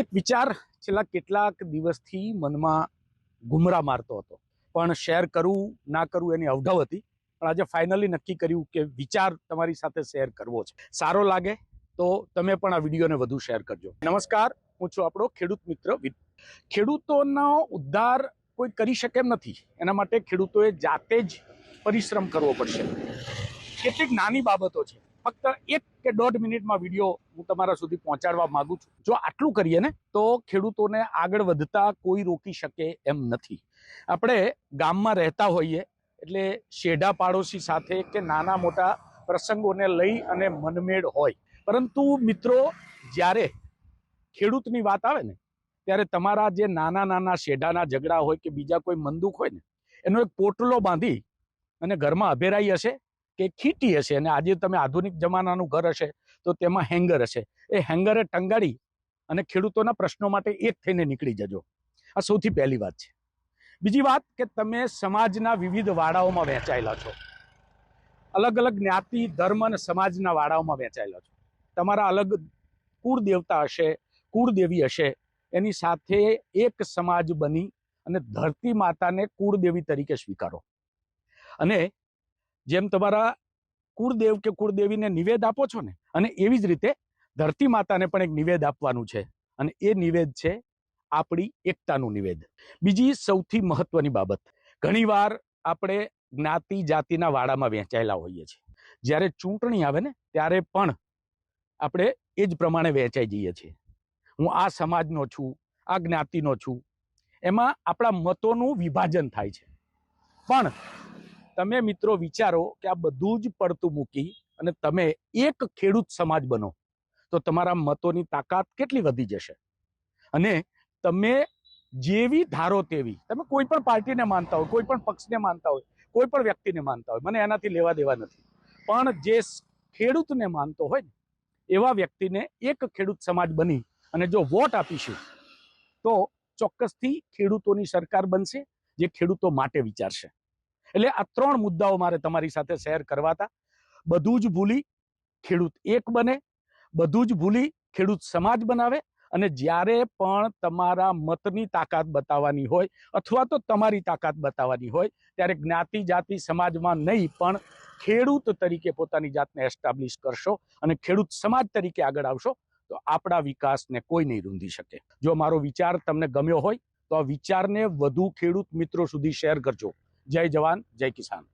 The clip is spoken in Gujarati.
એક વિચાર છેલ્લા કેટલાક દિવસથી મનમાં ગુમરા મારતો હતો. પણ શેર કરવું ના કરવું એની અવઢવ હતી. પણ આજે ફાઇનલી નક્કી કર્યું કે વિચાર તમારી સાથે શેર કરવો છે. સારો લાગે તો તમે પણ આ વિડીયોને વધુ શેર કરજો. નમસ્કાર, હું છું આપણો ખેડૂત મિત્ર ખેડૂતોનો ઉદ્ધાર કોઈ કરી શકે એમ નથી. એના માટે ખેડૂતોએ જાતે જ પરિશ્રમ કરવો પડશે. કેટલીક નાની બાબતો છે. ફક્ત એક કે દોઢ મિનિટમાં વીડિયો હું તમારા સુધી પહોંચાડવા માંગુ છું. જો આટલું કરીએ ને, તો ખેડૂતોને આગળ વધતા કોઈ રોકી શકે એમ નથી. આપણે ગામમાં રહેતા હોઈએ, એટલે શેઢા પાડોશી સાથે કે નાના મોટા પ્રસંગોને લઈ અને મનમેળ હોય. પરંતુ મિત્રો, જ્યારે ખેડૂતની વાત આવે ને, ત્યારે તમારા જે નાના નાના શેઢાના ઝઘડા હોય કે બીજા કોઈ મંદુક હોય ને, એનો એક પોટલો બાંધી અને ઘરમાં અભેરાઈ હશે કે ખીટી હશે અને આજે તમે આધુનિક જમાનાનું ઘર હશે, તો તેમાં હેંગર હશે. એ હેંગરે ટંગાડી અને ખેડૂતોના પ્રશ્નો માટે એક થઈને નીકળી જજો. આ સૌથી પહેલી વાત છે. બીજી વાત કે તમે સમાજના વિવિધ વાડાઓમાં વહેંચાયેલા છો. અલગ અલગ જ્ઞાતિ, ધર્મ અને સમાજના વાડાઓમાં વહેંચાયેલા છો. તમારા અલગ કુળ દેવતા હશે, કુળદેવી હશે, એની સાથે એક સમાજ બની અને ધરતી માતાને કુળદેવી તરીકે સ્વીકારો. અને જેમ તમારા કુળદેવ કે કુળદેવીને નિવેદ આપો છો ને, અને એવી જ રીતે ધરતી માતાને પણ એક નિવેદ આપવાનું છે. અને એ નિવેદ છે આપણી એકતાનું નિવેદ. બીજી સૌથી મહત્વની બાબત. ઘણીવાર આપણે જ્ઞાતિ જાતિના વાડામાં વહેંચાયેલા હોઈએ છીએ. જ્યારે ચૂંટણી આવે ને, ત્યારે પણ આપણે એ જ પ્રમાણે વહેંચાઈ જઈએ છીએ. હું આ સમાજનો છું, આ જ્ઞાતિનો છું. એમાં આપણા મતોનું વિભાજન થાય છે. પણ તમે મિત્રો વિચારો કે આ બધું જ પડતું મૂકી અને તમે એક ખેડૂત સમાજ બનો, તો તમારા મતોની તાકાત કેટલી વધી જશે? અને તમે જેવી ધારો તેવી, તમે કોઈ પણ પાર્ટીને માનતા હોય, કોઈ પણ પક્ષને માનતા હોય, કોઈ પણ વ્યક્તિને માનતા હોય, મને એનાથી લેવા દેવા નથી. પણ જે ખેડૂતને માનતો હોય ને, એવા વ્યક્તિને એક ખેડૂત સમાજ બની અને જો વોટ આપીશું, તો ચોક્કસથી ખેડૂતોની સરકાર બનશે, જે ખેડૂતો માટે વિચારશે. એટલે આ ત્રણ મુદ્દાઓ મારે તમારી સાથે શેર કરવા હતા બધું જ ભૂલી ખેડૂત એક બને, બધું જ ભૂલી ખેડૂત સમાજ બનાવે અને જ્યારે પણ તમારા મતની તાકાત બતાવવાની હોય અથવા તો તમારી તાકાત બતાવવાની હોય, ત્યારે જ્ઞાતિ જાતિ સમાજમાં નહીં, પણ ખેડૂત તરીકે પોતાની જાતને એસ્ટાબ્લિશ કરશો અને ખેડૂત સમાજ તરીકે આગળ આવશો, તો આપણા વિકાસને કોઈ નહીં રૂંધી શકે. જો મારો વિચાર તમને ગમ્યો હોય, તો આ વિચારને વધુ ખેડૂત મિત્રો સુધી શેર કરજો. જય જવાન જય કિસાન.